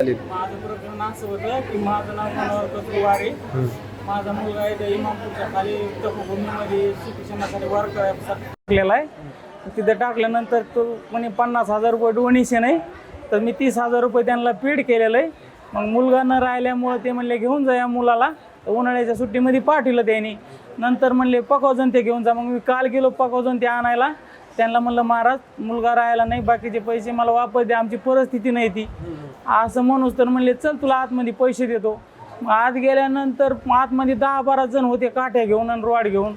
माझं प्रकरण असं होतं की माझं नाव मनोहर कचुवारे माझा मुलगा आहे त्या इमामपूरच्या खाली तपभूमीमध्ये शिक्षणासाठी वर्क टाकलेला आहे. तिथे टाकल्यानंतर तो म्हणे पन्नास हजार रुपये डोनेशन आहे. तर मी तीस हजार रुपये त्यांना पेड केलेलं आहे. मग मुलगा न राहिल्यामुळं ते म्हणले घेऊन जा या मुलाला. तर उन्हाळ्याच्या सुट्टीमध्ये पाठवलं त्यांनी. नंतर म्हणले पकवजन ते घेऊन जा. मग मी काल गेलो पकवजन ते आणायला. त्यांना म्हणलं महाराज मुलगा राहायला नाही बाकीचे पैसे मला वापस द्या. आमची परिस्थिती नाही ती. असं म्हणूस तर म्हणले चल तुला आतमध्ये पैसे देतो. मग आत गेल्यानंतर आतमध्ये दहा बारा जण होते काठ्या घेऊन आणि रॉड घेऊन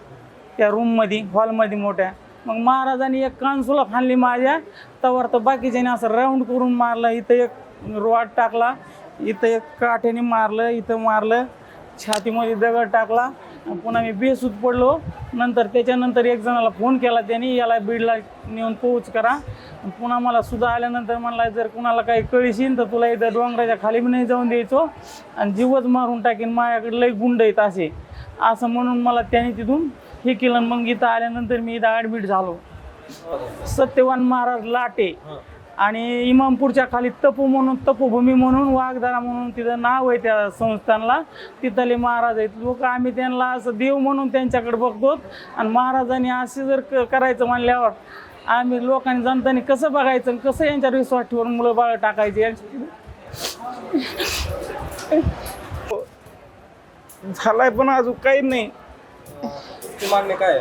त्या रूममध्ये हॉलमध्ये मोठ्या. मग महाराजांनी एक कानसुला खाल्ली माझ्या तवर तर बाकीच्याने असं राऊंड करून मारलं इथं एक रॉड टाकला इथं एक काठ्याने मारलं इथं मारलं छातीमध्ये दगड टाकला पुन्हा मी बेसूत पडलो. नंतर त्याच्यानंतर एक जणाला फोन केला त्यांनी याला बीडला नेऊन पोहोच करा. पुन्हा मला सुद्धा आल्यानंतर म्हणला जर कुणाला काही कळशीन तर तुला इथं डोंगराच्या खाली बी नाही जाऊन द्यायचो. आणि जीवच मारून टाकीन माझ्याकडे लई गुंड आहेत असे. असं म्हणून मला त्याने तिथून हे केलं मग इथं आल्यानंतर मी इथं ॲडमिट झालो. सत्यवान महाराज लाटे. आणि इमामपूरच्या खाली तपू म्हणून तपोभूमी म्हणून वाघदारा म्हणून तिथं नाव आहे त्या संस्थानला. तिथले महाराज आहेत. लोक आम्ही त्यांना असं देव म्हणून त्यांच्याकडे बघतो. आणि महाराजांनी असे जर क- करायचं म्हणल्यावर आम्ही लोकांनी जनताने कसं बघायचं कसं यांच्यावर विश्वास ठेवून मुलं बाळ टाकायचे? झालाय पण अजून काही नाही. मागणी काय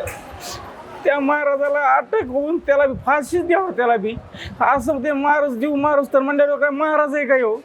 त्या महाराजाला अटक होऊन त्याला बी फाशीच द्यावं त्याला बी. असं ते महाराज जीव महाराज तर मंडळी काय महाराज आहे काय हो